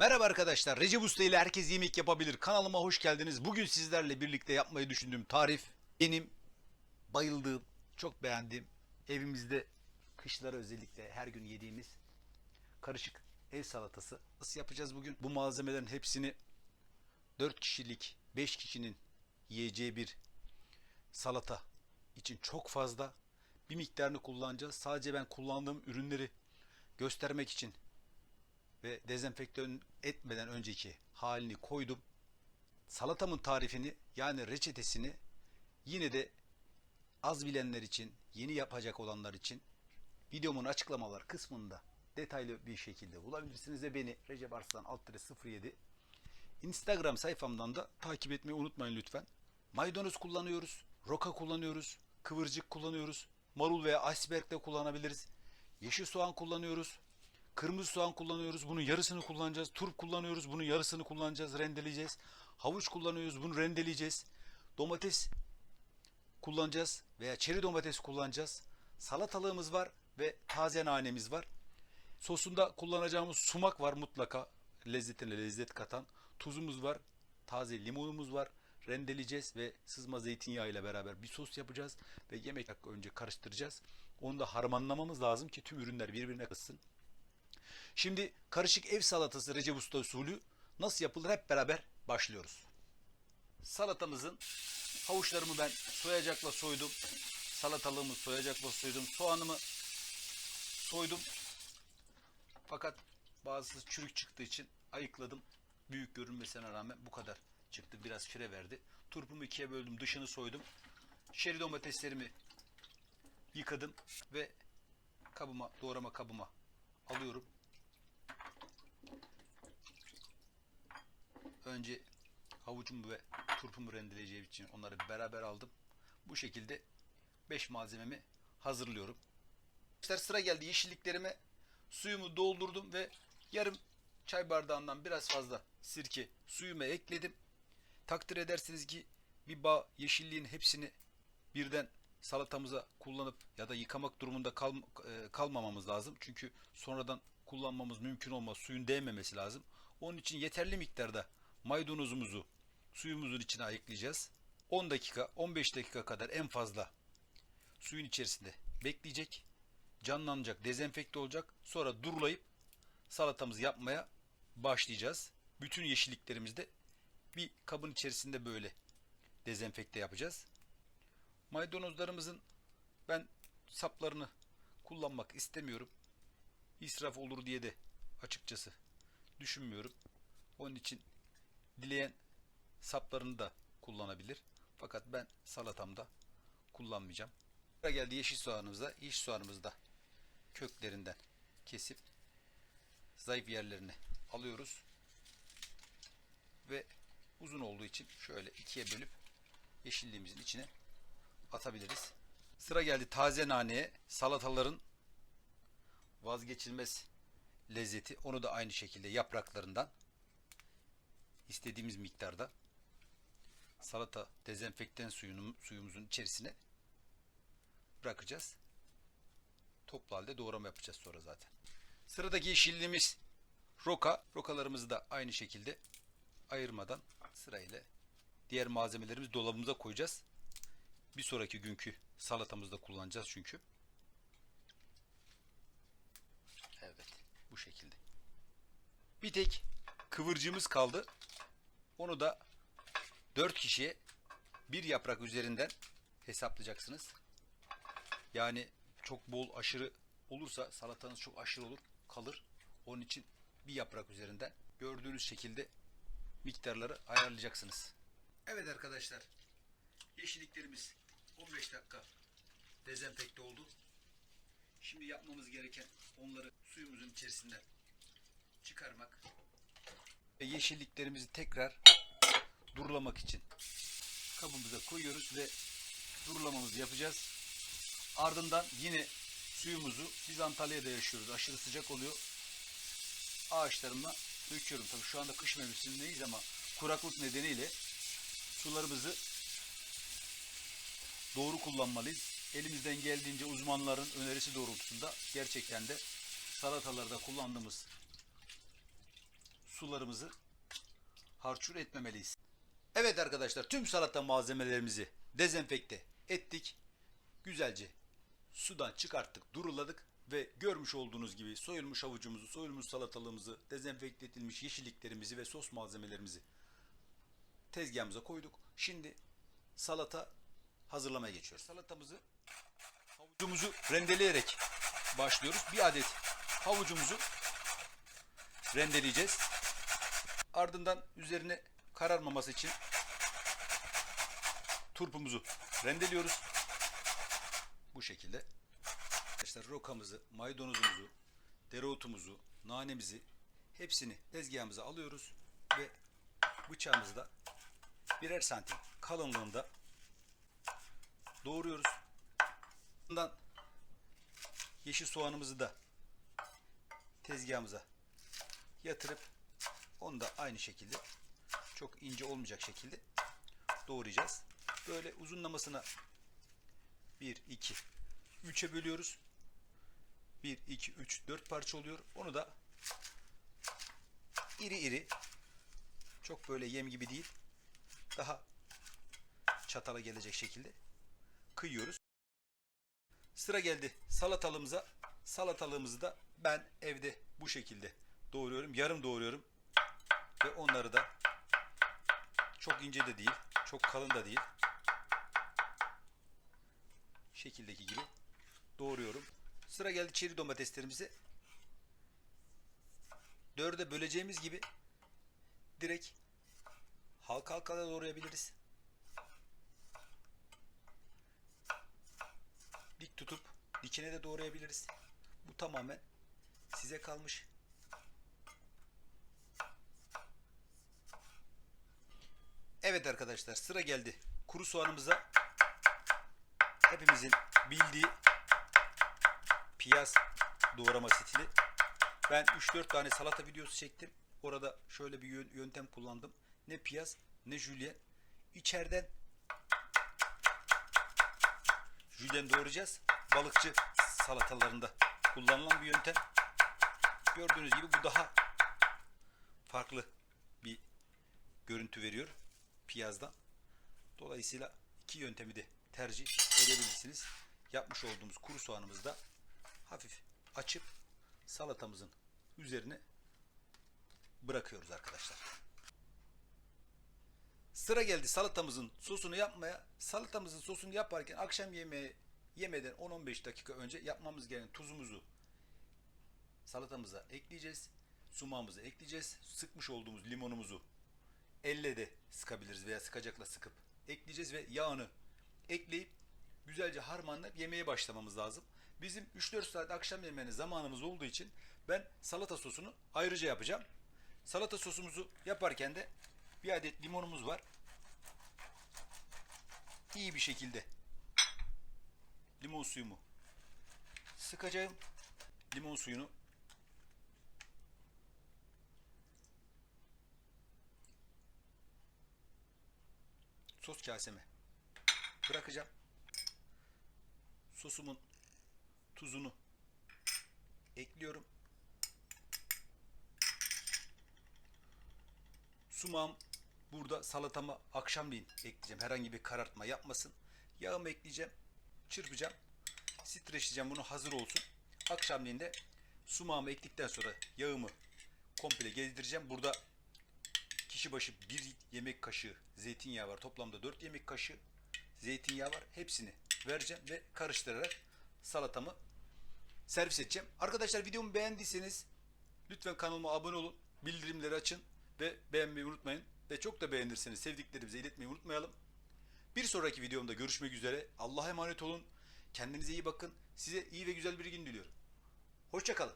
Merhaba arkadaşlar. Recep Usta ile herkes yemek yapabilir. Kanalıma hoş geldiniz. Bugün sizlerle birlikte yapmayı düşündüğüm tarif benim bayıldığım, çok beğendiğim evimizde kışları özellikle her gün yediğimiz karışık ev salatası. Nasıl yapacağız bugün? Bu malzemelerin hepsini 4 kişilik, 5 kişinin yiyeceği bir salata için çok fazla bir miktarını kullanacağız. Sadece ben kullandığım ürünleri göstermek için ve dezenfekte etmeden önceki halini koydum. Salatamın tarifini yani reçetesini yine de az bilenler için, yeni yapacak olanlar için videomun açıklamalar kısmında detaylı bir şekilde bulabilirsiniz ve beni Recep Arslan alt 07 Instagram sayfamdan da takip etmeyi unutmayın lütfen. Maydanoz kullanıyoruz, roka kullanıyoruz, kıvırcık kullanıyoruz, marul veya iceberg de kullanabiliriz. Yeşil soğan kullanıyoruz, kırmızı soğan kullanıyoruz, bunun yarısını kullanacağız. Turp kullanıyoruz, bunun yarısını kullanacağız, rendeleyeceğiz. Havuç kullanıyoruz, bunu rendeleyeceğiz. Domates kullanacağız veya çeri domates kullanacağız. Salatalığımız var ve taze nanemiz var. Sosunda kullanacağımız sumak var mutlaka lezzetine lezzet katan. Tuzumuz var, taze limonumuz var. Rendeleyeceğiz ve sızma zeytinyağı ile beraber bir sos yapacağız ve yemek önce karıştıracağız. Onu da harmanlamamız lazım ki tüm ürünler birbirine kızsın. Şimdi karışık ev salatası Recep Usta usulü nasıl yapılır hep beraber başlıyoruz. Salatamızın havuçlarımı ben soyacakla soydum. Salatalığımı soyacakla soydum. Soğanımı soydum. Fakat bazısı çürük çıktığı için ayıkladım. Büyük görünmesine rağmen bu kadar çıktı. Biraz fire verdi. Turpumu ikiye böldüm. Dışını soydum. Şeri domateslerimi yıkadım ve kabıma, doğrama kabıma alıyorum. Önce havucumu ve turpumu rendeleyeceğim için onları beraber aldım. Bu şekilde 5 malzememi hazırlıyorum. Arkadaşlar sıra geldi yeşilliklerime suyumu doldurdum ve yarım çay bardağından biraz fazla sirke suyuma ekledim. Takdir edersiniz ki bir bağ yeşilliğin hepsini birden salatamıza kullanıp ya da yıkamak durumunda kal, e, kalmamamız lazım. Çünkü sonradan kullanmamız mümkün olmaz. Suyun değmemesi lazım. Onun için yeterli miktarda maydanozumuzu suyumuzun içine ayıklayacağız. 10 dakika, 15 dakika kadar en fazla suyun içerisinde bekleyecek. Canlanacak, dezenfekte olacak. Sonra durulayıp salatamızı yapmaya başlayacağız. Bütün yeşilliklerimizi de bir kabın içerisinde böyle dezenfekte yapacağız. Maydanozlarımızın ben saplarını kullanmak istemiyorum. İsraf olur diye de açıkçası düşünmüyorum. Onun için dileyen saplarını da kullanabilir. Fakat ben salatamda kullanmayacağım. Sıra geldi yeşil soğanımıza. Yeşil soğanımızı da köklerinden kesip zayıf yerlerini alıyoruz. Ve uzun olduğu için şöyle ikiye bölüp yeşilliğimizin içine atabiliriz. Sıra geldi taze naneye. Salataların vazgeçilmez lezzeti. Onu da aynı şekilde yapraklarından istediğimiz miktarda salata dezenfektan suyunun, suyumuzun içerisine bırakacağız. Toplu halde doğrama yapacağız sonra zaten. Sıradaki yeşilliğimiz roka. Rokalarımızı da aynı şekilde ayırmadan sırayla diğer malzemelerimizi dolabımıza koyacağız. Bir sonraki günkü salatamızda kullanacağız çünkü. Evet bu şekilde. Bir tek kıvırcığımız kaldı. Onu da 4 kişiye bir yaprak üzerinden hesaplayacaksınız. Yani çok bol aşırı olursa salatanız çok aşırı olur kalır. Onun için bir yaprak üzerinden gördüğünüz şekilde miktarları ayarlayacaksınız. Evet arkadaşlar yeşilliklerimiz 15 dakika dezenfekte oldu. Şimdi yapmamız gereken onları suyumuzun içerisinden çıkarmak. Yeşilliklerimizi tekrar durulamak için kabımıza koyuyoruz ve durulamamızı yapacağız. Ardından yine suyumuzu biz Antalya'da yaşıyoruz. Aşırı sıcak oluyor. Ağaçlarıma döküyorum. Tabii şu anda kış mevsimindeyiz ama kuraklık nedeniyle sularımızı doğru kullanmalıyız. Elimizden geldiğince uzmanların önerisi doğrultusunda gerçekten de salatalarda kullandığımız sularımızı harçur etmemeliyiz. Evet arkadaşlar tüm salata malzemelerimizi dezenfekte ettik. Güzelce sudan çıkarttık, duruladık ve görmüş olduğunuz gibi soyulmuş havucumuzu, soyulmuş salatalığımızı, dezenfekte edilmiş yeşilliklerimizi ve sos malzemelerimizi tezgahımıza koyduk. Şimdi salata hazırlamaya geçiyoruz. Salatamızı havucumuzu rendeleyerek başlıyoruz. Bir adet havucumuzu rendeleyeceğiz. Ardından üzerine kararmaması için turpumuzu rendeliyoruz. Bu şekilde. Arkadaşlar rokamızı, maydanozumuzu, dereotumuzu, nanemizi hepsini tezgahımıza alıyoruz ve bıçağımızı da birer santim kalınlığında doğruyoruz. Bundan yeşil soğanımızı da tezgahımıza yatırıp onu da aynı şekilde çok ince olmayacak şekilde doğrayacağız. Böyle uzunlamasına 1, 2, 3'e bölüyoruz. 1, 2, 3, 4 parça oluyor. Onu da iri iri çok böyle yem gibi değil daha çatala gelecek şekilde kıyıyoruz. Sıra geldi salatalığımıza. Salatalığımızı da ben evde bu şekilde doğruyorum. Yarım doğruyorum. Ve onları da çok ince de değil, çok kalın da değil. Şekildeki gibi doğruyorum. Sıra geldi çeri domateslerimize. Dörde böleceğimiz gibi direkt halka halka da doğrayabiliriz. Dik tutup dikine de doğrayabiliriz. Bu tamamen size kalmış. Evet arkadaşlar sıra geldi. Kuru soğanımıza hepimizin bildiği piyaz doğrama stili. Ben 3-4 tane salata videosu çektim. Orada şöyle bir yön- yöntem kullandım. Ne piyaz ne jülyen. İçeriden jülyen doğrayacağız. Balıkçı salatalarında kullanılan bir yöntem. Gördüğünüz gibi bu daha farklı bir görüntü veriyor piyazdan. Dolayısıyla iki yöntemi de tercih edebilirsiniz. Yapmış olduğumuz kuru soğanımızı da hafif açıp salatamızın üzerine bırakıyoruz arkadaşlar. Sıra geldi salatamızın sosunu yapmaya. Salatamızın sosunu yaparken akşam yemeği yemeden 10-15 dakika önce yapmamız gereken tuzumuzu salatamıza ekleyeceğiz. Sumağımızı ekleyeceğiz. Sıkmış olduğumuz limonumuzu elle de sıkabiliriz veya sıkacakla sıkıp ekleyeceğiz ve yağını ekleyip güzelce harmanlayıp yemeğe başlamamız lazım. Bizim 3-4 saat akşam yemeğine zamanımız olduğu için ben salata sosunu ayrıca yapacağım. Salata sosumuzu yaparken de bir adet limonumuz var. İyi bir şekilde limon suyumu sıkacağım. Limon suyunu sos kaseme bırakacağım. Sosumun tuzunu ekliyorum. Sumağım burada salatamı akşamleyin ekleyeceğim. Herhangi bir karartma yapmasın. Yağımı ekleyeceğim. Çırpacağım. Streçleyeceğim bunu hazır olsun. Akşamleyin de sumağımı ekledikten sonra yağımı komple gezdireceğim. Burada kişi başı bir yemek kaşığı zeytinyağı var. Toplamda 4 yemek kaşığı zeytinyağı var. Hepsini vereceğim ve karıştırarak salatamı servis edeceğim. Arkadaşlar videomu beğendiyseniz lütfen kanalıma abone olun. Bildirimleri açın ve beğenmeyi unutmayın. Ve çok da beğenirseniz sevdiklerimize iletmeyi unutmayalım. Bir sonraki videomda görüşmek üzere. Allah'a emanet olun. Kendinize iyi bakın. Size iyi ve güzel bir gün diliyorum. Hoşçakalın.